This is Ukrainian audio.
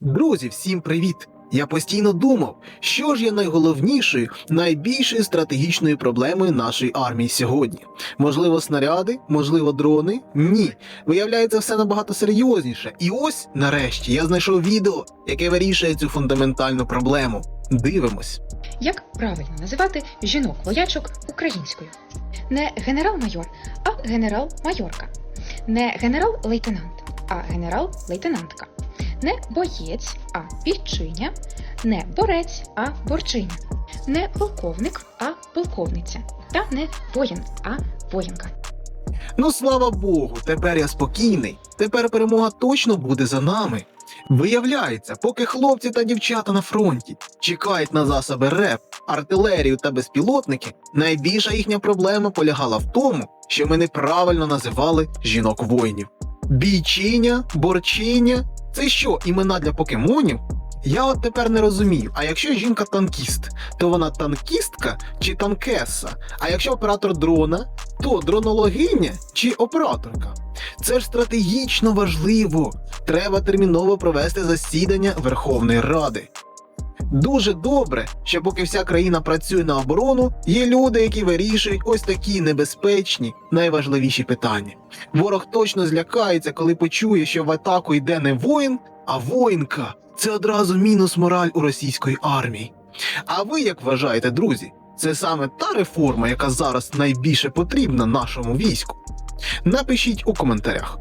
Друзі, всім привіт! Я постійно думав, що ж є найголовнішою, найбільшою стратегічною проблемою нашої армії сьогодні. Можливо, снаряди, можливо, дрони? Ні. Виявляється, все набагато серйозніше. І ось, нарешті, я знайшов відео, яке вирішує цю фундаментальну проблему. Дивимось. Як правильно називати жінок-воячок українською? Не генерал-майор, а генерал-майорка. Не генерал-лейтенант, а генерал-лейтенантка. Не боєць, а бійчиня. Не борець, а борчиня. Не полковник, а полковниця. Та не воїн, а воїнка. Ну слава Богу, тепер я спокійний. Тепер перемога точно буде за нами. Виявляється, поки хлопці та дівчата на фронті чекають на засоби РЕП, артилерію та безпілотники, найбільша їхня проблема полягала в тому, що ми неправильно називали жінок воїнів. Бійчиня, борчиня це що, імена для покемонів? Я от тепер не розумію. А якщо жінка танкіст, то вона танкістка чи танкеса? А якщо оператор дрона, то дронологиня чи операторка? Це ж стратегічно важливо. Треба терміново провести засідання Верховної Ради. Дуже добре, що поки вся країна працює на оборону, є люди, які вирішують ось такі небезпечні, найважливіші питання. Ворог точно злякається, коли почує, що в атаку йде не воїн, а воїнка. Це одразу мінус мораль у російської армії. А ви як вважаєте, друзі? Це саме та реформа, яка зараз найбільше потрібна нашому війську? Напишіть у коментарях.